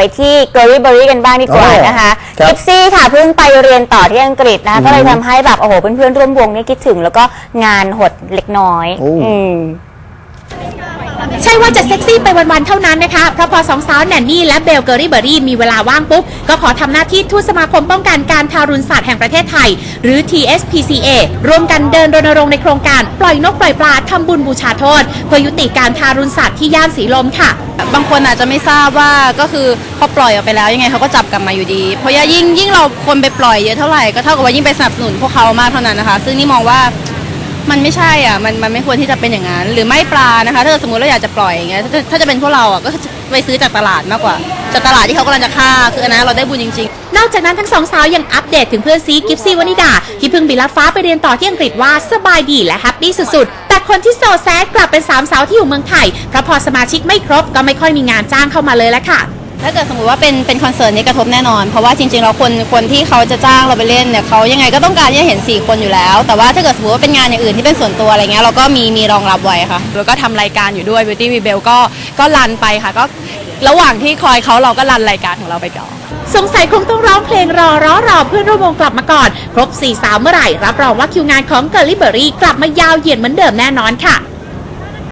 ไปที่เกอรี่เบอรี่กันบ้างดีกว่าโอ้นะคะครับกิฟซี่ค่ะเพิ่งไปเรียนต่อที่อังกฤษนะคะ ก็เลยทำให้แบบโอ้โหเพื่อนๆร่วมวงเนี่ยคิดถึง แล้วก็งานหดเล็กน้อย โอ้ อืม ใช่ว่าจะเซ็กซี่ไปวันๆเท่านั้นนะคะ เพราะพอสองสาวแนนนี่และเบลเกอรี่เบอรี่มีเวลาว่างปุ๊บ ก็ขอทำหน้าที่ทูตสมาคมป้องกันการทารุณสัตว์แห่งประเทศไทย หรือ TSPCA ร่วมกันเดินรณรงค์ในโครงการปล่อยนกปล่อยปลาทำบุญบูชาโทษ เพื่อยุติการทารุณสัตว์ที่ย่านสีลมค่ะ บางคนอาจจะไม่ทราบว่าก็คือพอปล่อยออกไปแล้วยังไงเขาก็จับกลับมาอยู่ดี เพราะยิ่งยิ่งเราคนไปปล่อยเยอะเท่าไหร่ก็เท่ากับว่ายิ่งไปสนับสนุนพวกเขามากเท่านั้นนะคะ ซึ่งนี่มองว่า มันไม่ใช่อะมันมันไม่ควรที่จะเป็นอย่างนั้น หรือไม่ปลานะคะถ้าสมมติเราอยากจะปล่อยอย่างเงี้ยถ้าถ้าจะเป็นพวกเราอะก็ไปซื้อจากตลาดมากกว่าจากตลาดที่เขากำลังจะฆ่าคืออันนั้นเราได้บุญจริง ๆ นอกจากนั้นทั้งสองสาวยังอัปเดตถึงเพื่อนซีกิฟซี่วนิดา ที่เพิ่งบินลัดฟ้าไปเรียนต่อที่อังกฤษว่าสบายดีและแฮปปี้สุดๆ แต่คนที่โซแซดกลับเป็นสามสาวที่อยู่เมืองไทยเพราะพอสมาชิกไม่ครบก็ไม่ค่อยมีงานจ้างเข้ามาเลยละค่ะ ถ้าเกิดสมมติว่าเป็นเป็นคอนเสิร์ตนี้กระทบแน่นอน เพราะว่าจริงๆแล้วคนคนที่เขาจะจ้างเราไปเล่นเนี่ยเขายังไงก็ต้องการที่จะเห็น 4 คนอยู่แล้ว แต่ว่าถ้าเกิดสมมติว่าเป็นงานอย่างอื่นที่เป็นส่วนตัวอะไรเงี้ยเราก็มีมีรองรับไว้ค่ะแล้วก็ทำรายการอยู่ด้วย Beauty w e b e l ก็ก็รันไปค่ะก็ระหว่างที่คอยเขาเราก็รันรายการของเราไปก่อน สงสัยคงต้องร้องเพลงรอรอรอเพื่อนร่วมวงกลับมาก่อน ครบสี่สาวเมื่อไหร่ รับรองว่าคิวงานของเกอร์ลี่เบอรี่กลับมายาวเหยียดเหมือนเดิมแน่นอนค่ะ